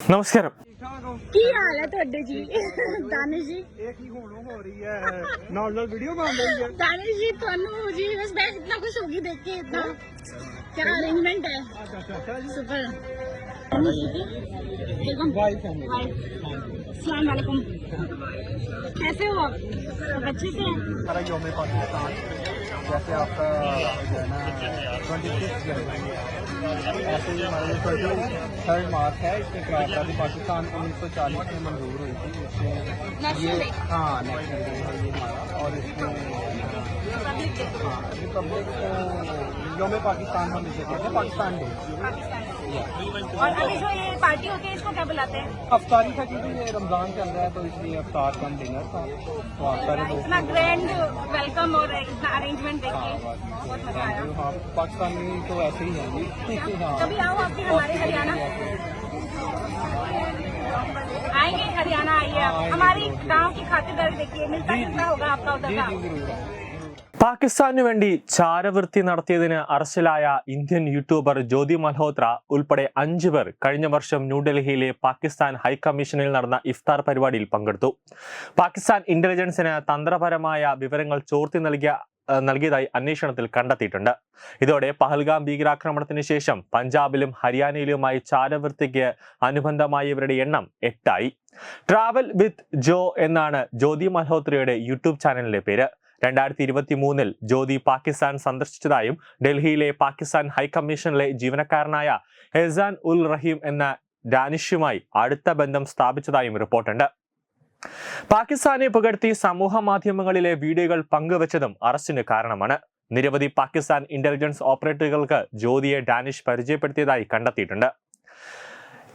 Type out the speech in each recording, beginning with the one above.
ਨਮਸਕਾਰ ਕੀ ਹਾਲ ਹੈ ਤੁਹਾਡੇ ਜੀ ਦਾਨਿਸ਼ ਜੀ ਇੱਕ ਹੀ ਹੋਣੋਂ ਹੋ ਰਹੀ ਹੈ ਨਾਰਮਲ ਵੀਡੀਓ ਬਣ ਰਹੀ ਹੈ ਦਾਨਿਸ਼ ਜੀ ਤੁਹਾਨੂੰ ਜੀ ਬਸ ਮੈਂ ਇਤਨਾ ਖੁਸ਼ ਹੋ ਗਈ ਦੇਖ ਕੇ ਇਤਨਾ ਕੀ ਅਰੇਂਜਮੈਂਟ ਹੈ ਸੁਪਰ السلام علیکم کیسے ہو آپ اچھے سے ہیں جیسے آپ کا ٹوئنٹی سکس ایسے ہی ہمارے ٹوئنٹی تھرڈ مارچ ہے اس میں قرار آزادی پاکستان انیس سو چالیس میں منظور ہوئی تھی۔ اس میں یہ ہاں نیشنل ڈے ہے یہ ہمارا۔ اور اس میں ہاں ریپبلک یوم پاکستان ہم اسے کہتے ہیں پاکستان ڈے۔ اور ابھی جو یہ پارٹی ہوتی ہے اس کو کیا بلاتے ہیں؟ افطاری کا کیونکہ یہ رمضان چل رہا ہے تو اس لیے افطار کا ڈنر تھا۔ تو اتنا گرینڈ ویلکم اور اتنا ارینجمنٹ دیکھیے ہاں, ہاں، پاکستانی تو ایسے ہی ہیں۔ جی کبھی آؤ آپ ہمارے ہریانہ؟ آئیں گے ہریانہ آئیے آپ۔ ہماری گاؤں کی خاطرداری دیکھیے ملتا جلتا جی، جی، ہوگا آپ کا ادھر جی، പാകിസ്ഥാനു വേണ്ടി ചാരവൃത്തി നടത്തിയതിന് അറസ്റ്റിലായ ഇന്ത്യൻ യൂട്യൂബർ ജ്യോതി മൽഹോത്ര ഉൾപ്പെടെ അഞ്ചു പേർ കഴിഞ്ഞ വർഷം ന്യൂഡൽഹിയിലെ പാകിസ്ഥാൻ ഹൈക്കമ്മീഷനിൽ നടന്ന ഇഫ്താർ പരിപാടിയിൽ പങ്കെടുത്തു. പാകിസ്ഥാൻ ഇന്റലിജൻസിന് തന്ത്രപരമായ വിവരങ്ങൾ ചോർത്തി നൽകിയ നൽകിയതായി അന്വേഷണത്തിൽ കണ്ടെത്തിയിട്ടുണ്ട്. ഇതോടെ പഹൽഗാം ഭീകരാക്രമണത്തിന് ശേഷം പഞ്ചാബിലും ഹരിയാനയിലുമായി ചാരവൃത്തിക്ക് അനുബന്ധമായവരുടെ എണ്ണം എട്ടായി. ട്രാവൽ വിത്ത് ജോ എന്നാണ് ജ്യോതി മൽഹോത്രയുടെ യൂട്യൂബ് ചാനലിന്റെ പേര്. രണ്ടായിരത്തി ഇരുപത്തി മൂന്നിൽ ജ്യോതി പാകിസ്ഥാൻ സന്ദർശിച്ചതായും ഡൽഹിയിലെ പാകിസ്ഥാൻ ഹൈക്കമ്മീഷനിലെ ജീവനക്കാരനായ ഹെസാൻ ഉൽ റഹീം എന്ന ഡാനിഷുമായി അടുത്ത ബന്ധം സ്ഥാപിച്ചതായും റിപ്പോർട്ടുണ്ട്. പാകിസ്ഥാനെ പുകഴ്ത്തി സമൂഹ മാധ്യമങ്ങളിലെ വീഡിയോകൾ പങ്കുവച്ചതും അറസ്റ്റിന് കാരണമാണ്. നിരവധി പാകിസ്ഥാൻ ഇന്റലിജൻസ് ഓപ്പറേറ്ററുകൾക്ക് ജ്യോതിയെ ഡാനിഷ് പരിചയപ്പെടുത്തിയതായി കണ്ടെത്തിയിട്ടുണ്ട്.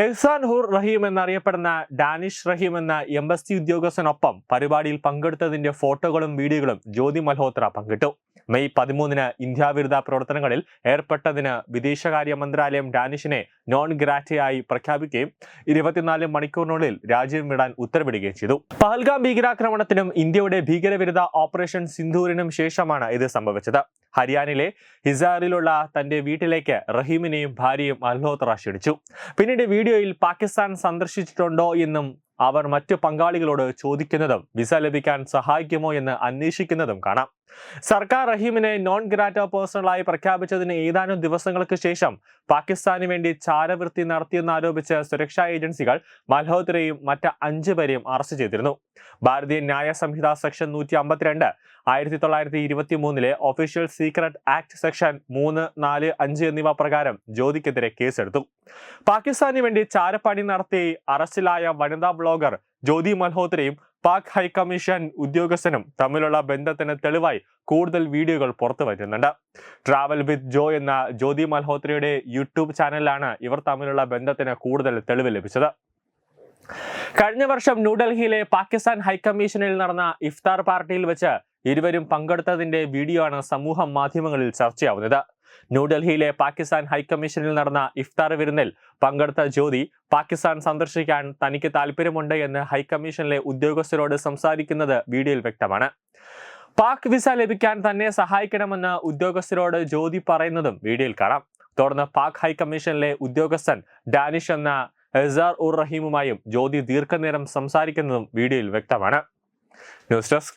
എഹ്സാൻ ഹുർ റഹീം എന്നറിയപ്പെടുന്ന ഡാനിഷ് റഹീം എന്ന എംബസി ഉദ്യോഗസ്ഥനൊപ്പം പരിപാടിയിൽ പങ്കെടുത്തതിന്റെ ഫോട്ടോകളും വീഡിയോകളും ജ്യോതി മൽഹോത്ര പങ്കിട്ടു. മെയ് പതിമൂന്നിന് ഇന്ത്യാവിരുദ്ധ പ്രവർത്തനങ്ങളിൽ ഏർപ്പെട്ടതിന് വിദേശകാര്യ മന്ത്രാലയം ഡാനിഷിനെ നോൺ ഗ്രാറ്റയായി പ്രഖ്യാപിക്കുകയും ഇരുപത്തിനാല് മണിക്കൂറിനുള്ളിൽ രാജ്യം വിടാൻ ഉത്തരവിടുകയും ചെയ്തു. പഹൽഗാം ഭീകരാക്രമണത്തിനും ഇന്ത്യയുടെ ഭീകരവിരുദ്ധ ഓപ്പറേഷൻ സിന്ധൂരിനും ശേഷമാണ് ഇത് സംഭവിച്ചത്. ഹരിയാനയിലെ ഹിസാറിലുള്ള തന്റെ വീട്ടിലേക്ക് റഹീമിനെയും ഭാര്യയും അൽഹോത്ര ക്ഷണിച്ചു. പിന്നീട് വീഡിയോയിൽ പാകിസ്ഥാൻ സന്ദർശിച്ചിട്ടുണ്ടോ എന്നും അവർ മറ്റു പങ്കാളികളോട് ചോദിക്കുന്നതും വിസ ലഭിക്കാൻ സഹായിക്കുമോ എന്ന് അന്വേഷിക്കുന്നതും കാണാം. സർക്കാർ റഹീമിനെ നോൺ ഗ്രാറ്റ പേഴ്സണലായി പ്രഖ്യാപിച്ചതിന് ഏതാനും ദിവസങ്ങൾക്ക് ശേഷം പാകിസ്ഥാന് വേണ്ടി ചാരവൃത്തി നടത്തിയെന്നാരോപിച്ച് സുരക്ഷാ ഏജൻസികൾ മൽഹോത്രയും മറ്റ് അഞ്ചു പേരെയും അറസ്റ്റ് ചെയ്തിരുന്നു. ഭാരതീയ ന്യായ സംഹിത സെക്ഷൻ നൂറ്റി അമ്പത്തിരണ്ട് ആയിരത്തി തൊള്ളായിരത്തി ഇരുപത്തി മൂന്നിലെ ഒഫീഷ്യൽ സീക്രട്ട് ആക്ട് സെക്ഷൻ മൂന്ന് നാല് അഞ്ച് എന്നിവ പ്രകാരം ജ്യോതിക്കെതിരെ കേസെടുത്തു. പാകിസ്ഥാന് വേണ്ടി ചാരപ്പണി നടത്തി അറസ്റ്റിലായ വനിതാ ബ്ലോഗർ ജ്യോതി മൽഹോത്രയും പാക് ഹൈക്കമ്മീഷൻ ഉദ്യോഗസ്ഥനും തമ്മിലുള്ള ബന്ധത്തിന് തെളിവായി കൂടുതൽ വീഡിയോകൾ പുറത്തു വരുന്നുണ്ട്. ട്രാവൽ വിത്ത് ജോ എന്ന ജ്യോതി മൽഹോത്രയുടെ യൂട്യൂബ് ചാനലിലാണ് ഇവർ തമ്മിലുള്ള ബന്ധത്തിന് കൂടുതൽ തെളിവ് ലഭിച്ചത്. കഴിഞ്ഞ വർഷം ന്യൂഡൽഹിയിലെ പാകിസ്ഥാൻ ഹൈക്കമ്മീഷനിൽ നടന്ന ഇഫ്താർ പാർട്ടിയിൽ വെച്ച് ഇരുവരും പങ്കെടുത്തതിന്റെ വീഡിയോ ആണ് സമൂഹ മാധ്യമങ്ങളിൽ ചർച്ചയാവുന്നത്. ന്യൂഡൽഹിയിലെ പാകിസ്ഥാൻ ഹൈക്കമ്മീഷനിൽ നടന്ന ഇഫ്താർ വിരുന്നിൽ പങ്കെടുത്ത ജ്യോതി പാകിസ്ഥാൻ സന്ദർശിക്കാൻ തനിക്ക് താല്പര്യമുണ്ട് എന്ന് ഹൈക്കമ്മീഷനിലെ ഉദ്യോഗസ്ഥരോട് സംസാരിക്കുന്നത് വീഡിയോയിൽ വ്യക്തമാണ്. പാക് വിസ ലഭിക്കാൻ തന്നെ സഹായിക്കണമെന്ന് ഉദ്യോഗസ്ഥരോട് ജ്യോതി പറയുന്നതും വീഡിയോയിൽ കാണാം. തുടർന്ന് പാക് ഹൈക്കമ്മീഷനിലെ ഉദ്യോഗസ്ഥൻ ഡാനിഷ് എന്ന എസാർ ഉർ റഹീമുമായും ജ്യോതി ദീർഘനേരം സംസാരിക്കുന്നതും വീഡിയോയിൽ വ്യക്തമാണ്. News desk